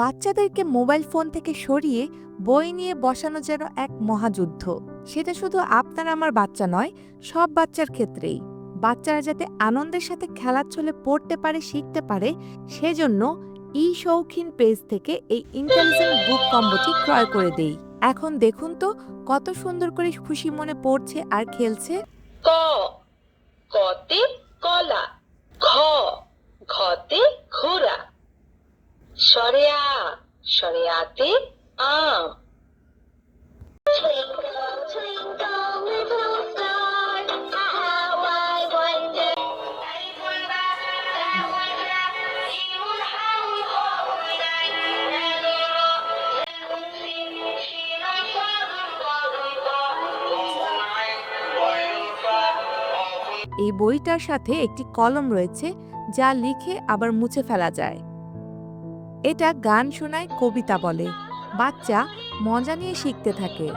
বাচ্চাদেরকে mobile phone থেকে সরিয়ে বই নিয়ে বসানো যেন এক মহাযুদ্ধ। সেটা শুধু আপনার আমার বাচ্চা নয়, সব বাচ্চার ক্ষেত্রেই। বাচ্চারা যাতে আনন্দের সাথে খেলার ছলে পড়তে পারে, শিখতে পারে, সেজন্য ই শৌখিন পেজ থেকে এই ইন্টেলিজেন্ট বুক কম্বোটি ক্রয় করে দেই। এখন দেখুন তো, কত সুন্দর করে খুশি মনে পড়ছে আর খেলছে। এই বইটার সাথে একটি কলম রয়েছে যা লিখে আবার মুছে ফেলা যায়। এটা গান শোনায় কবিতা বলে। বাচ্চা মজা নিয়ে শিখতে থাকে।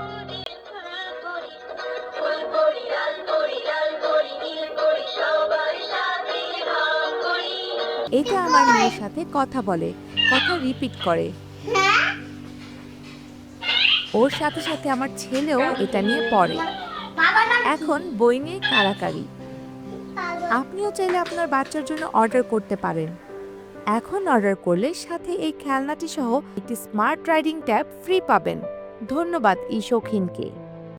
এটা আমার মেয়ের সাথে কথা বলে, কথা রিপিট করে। ওর সাথে সাথে আমার ছেলেও এটা নিয়ে পড়ে। এখন বই নিয়ে কারাকারি। আপনিও চাইলে আপনার বাচ্চার জন্য অর্ডার করতে পারেন। এখন অর্ডার করলে সাথে এই খেলনাটি সহ একটি স্মার্ট রাইডিং ট্যাব ফ্রি পাবেন। ধন্যবাদ ই শৌখিনকে